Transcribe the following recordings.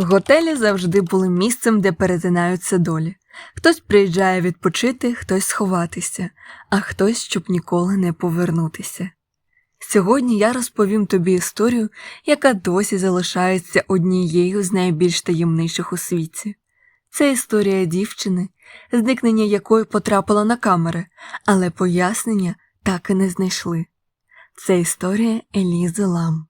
Готелі завжди були місцем, де перетинаються долі. Хтось приїжджає відпочити, хтось сховатися, а хтось, щоб ніколи не повернутися. Сьогодні я розповім тобі історію, яка досі залишається однією з найбільш таємничих у світі. Це історія дівчини, зникнення якої потрапило на камери, але пояснення так і не знайшли. Це історія Елізи Лам.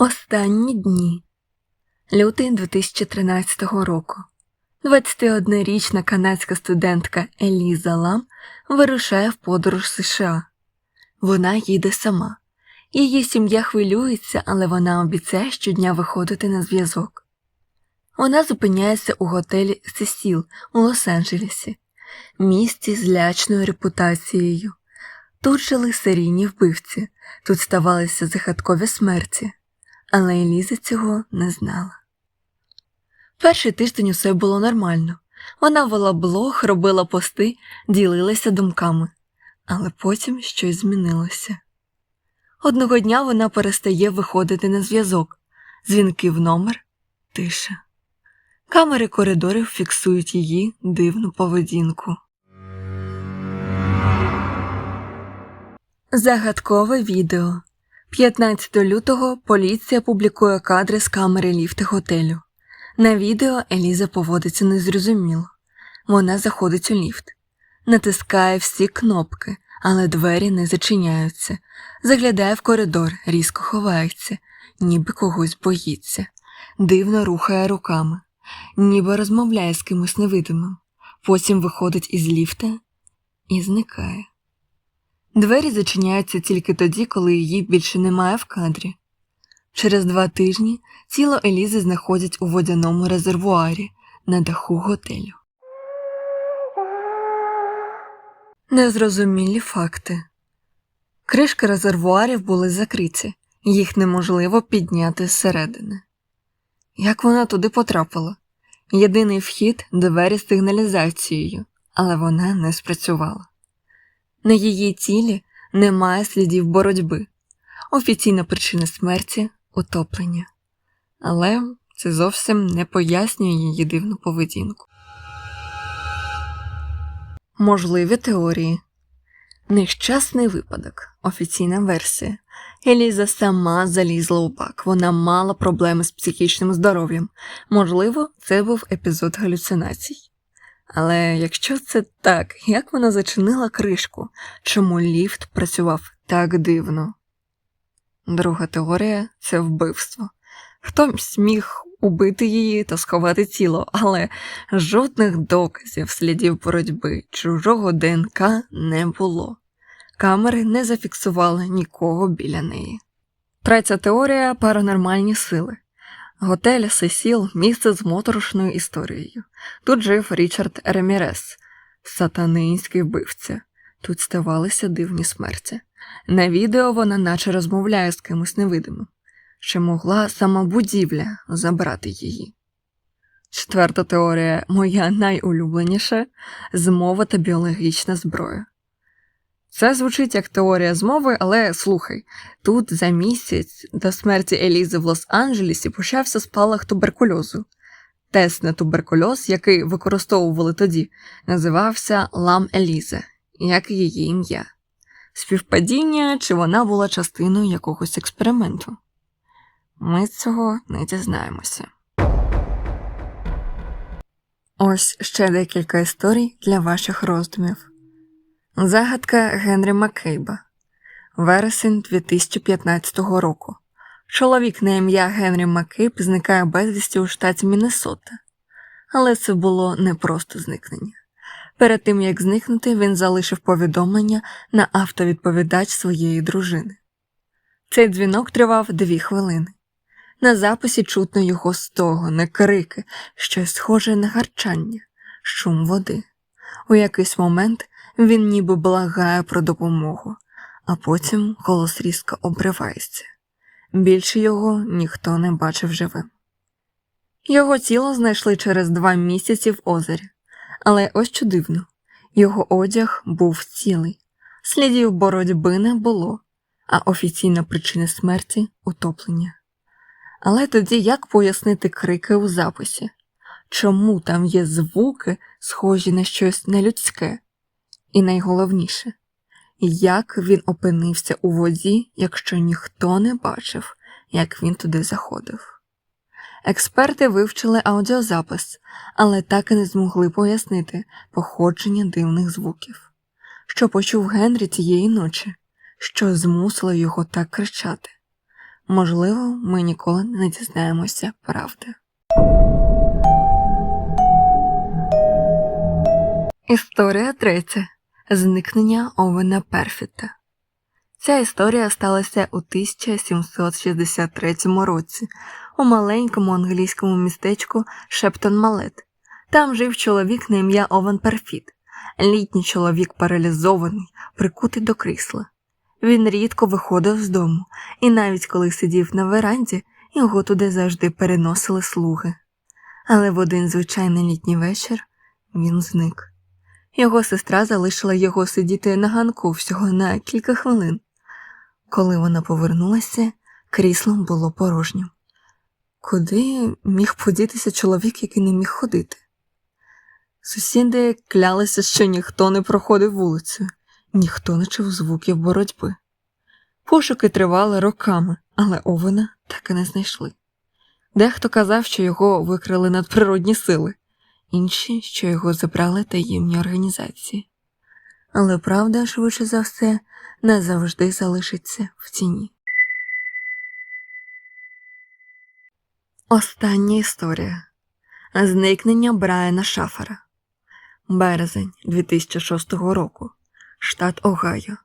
Останні дні. Лютий 2013 року. 21-річна канадська студентка Еліза Лам вирушає в подорож США. Вона їде сама. Її сім'я хвилюється, але вона обіцяє щодня виходити на зв'язок. Вона зупиняється у готелі Сесіл у Лос-Анджелесі, місті з лячною репутацією. Тут жили серійні вбивці, тут ставалися загадкові смерті, але Еліза цього не знала. Перший тиждень усе було нормально. Вона вела блог, робила пости, ділилася думками, але потім щось змінилося. Одного дня вона перестає виходити на зв'язок, дзвінки в номер, тиша. Камери коридорів фіксують її дивну поведінку. Загадкове відео. 15 лютого поліція публікує кадри з камери ліфти готелю. На відео Еліза поводиться незрозуміло. Вона заходить у ліфт, натискає всі кнопки, але двері не зачиняються. Заглядає в коридор, різко ховається, ніби когось боїться, дивно рухає руками, ніби розмовляє з кимось невидимим. Потім виходить із ліфта і зникає. Двері зачиняються тільки тоді, коли її більше немає в кадрі. Через два тижні тіло Елізи знаходять у водяному резервуарі на даху готелю. Незрозумілі факти. Кришки резервуарів були закриті, їх неможливо підняти зсередини. Як вона туди потрапила? Єдиний вхід двері з сигналізацією, але вона не спрацювала. На її тілі немає слідів боротьби. Офіційна причина смерті утоплення. Але це зовсім не пояснює її дивну поведінку. Можливі теорії. Нещасний випадок. Офіційна версія. Еліза сама залізла у бак. Вона мала проблеми з психічним здоров'ям. Можливо, це був епізод галюцинацій. Але якщо це так, як вона зачинила кришку, чому ліфт працював так дивно? Друга теорія це вбивство. Хтось міг убити її та сховати тіло, але жодних доказів слідів боротьби чужого ДНК не було. Камери не зафіксували нікого біля неї. Третя теорія паранормальні сили. Готель Сесіл місце з моторошною історією. Тут жив Річард Ремірес, сатанинський вбивця. Тут ставалися дивні смерті. На відео вона наче розмовляє з кимось невидимим, чи могла сама будівля забрати її. Четверта теорія, моя найулюбленіша змова та біологічна зброя. Це звучить як теорія змови, але слухай, тут за місяць до смерті Елізи в Лос-Анджелесі почався спалах туберкульозу. Тест на туберкульоз, який використовували тоді, називався Лам Еліза, як і її ім'я. Співпадіння, чи вона була частиною якогось експерименту. Ми цього не дізнаємося. Ось ще декілька історій для ваших роздумів. Загадка Генрі Маккейба. Вересень 2015 року. Чоловік на ім'я Генрі Маккейб зникає безвісті у штаті Міннесота. Але це було не просто зникнення. Перед тим як зникнути, він залишив повідомлення на автовідповідач своєї дружини. Цей дзвінок тривав дві хвилини. На записі чутно його стогони, крики, щось схоже на гарчання, шум води. У якийсь момент він ніби благає про допомогу, а потім голос різко обривається. Більше його ніхто не бачив живим. Його тіло знайшли через два місяці в озері. Але ось що дивно його одяг був цілий, слідів боротьби не було, а офіційна причина смерті утоплення. Але тоді як пояснити крики у записі? Чому там є звуки, схожі на щось нелюдське? І найголовніше, як він опинився у воді, якщо ніхто не бачив, як він туди заходив? Експерти вивчили аудіозапис, але так і не змогли пояснити походження дивних звуків. Що почув Генрі тієї ночі, що змусило його так кричати. Можливо, ми ніколи не дізнаємося правди. Історія третя. Зникнення Овена Перфіта. Ця історія сталася у 1763 році у маленькому англійському містечку Шептон Малет. Там жив чоловік на ім'я Овен Перфіт. Літній чоловік паралізований, прикутий до крісла. Він рідко виходив з дому, і навіть коли сидів на веранді, його туди завжди переносили слуги. Але в один звичайний літній вечір він зник. Його сестра залишила його сидіти на ганку всього на кілька хвилин. Коли вона повернулася, крісло було порожнім. Куди міг подітися чоловік, який не міг ходити? Сусіди клялися, що ніхто не проходив вулицею, ніхто не чув звуків боротьби. Пошуки тривали роками, але Овена так і не знайшли. Дехто казав, що його викрили надприродні сили, інші, що його забрали таємні організації. Але правда, швидше за все, не завжди залишиться в тіні. Остання історія Зникнення Брайана Шафера. Березень 2006 року. Штат Огайо.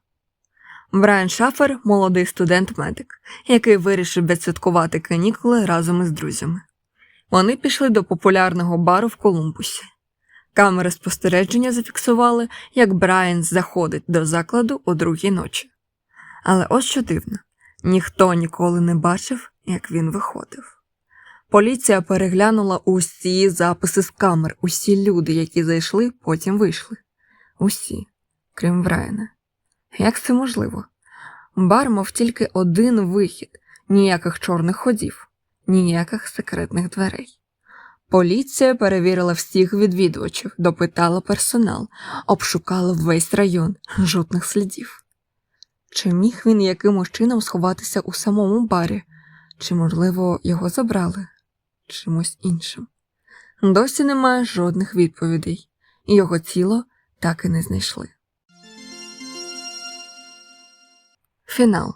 Брайан Шафер молодий студент-медик, який вирішив відсвяткувати канікули разом із друзями. Вони пішли до популярного бару в Колумбусі. Камери спостереження зафіксували, як Брайан заходить до закладу о другій ночі. Але ось що дивно ніхто ніколи не бачив, як він виходив. Поліція переглянула усі записи з камер, усі люди, які зайшли, потім вийшли. Усі, крім Брайана. Як це можливо? Бар мав тільки один вихід, ніяких чорних ходів, ніяких секретних дверей. Поліція перевірила всіх відвідувачів, допитала персонал, обшукала весь район, жодних слідів. Чи міг він якимось чином сховатися у самому барі, чи, можливо, його забрали чимось іншим? Досі немає жодних відповідей, і його тіло так і не знайшли. Фінал.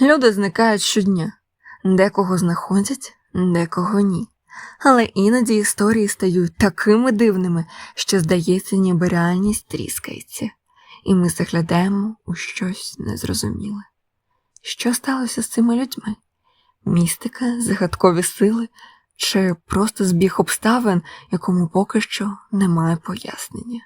Люди зникають щодня. Декого знаходять, декого ні. Але іноді історії стають такими дивними, що здається, ніби реальність тріскається, і ми заглядаємо у щось незрозуміле. Що сталося з цими людьми? Містика, загадкові сили чи просто збіг обставин, якому поки що немає пояснення?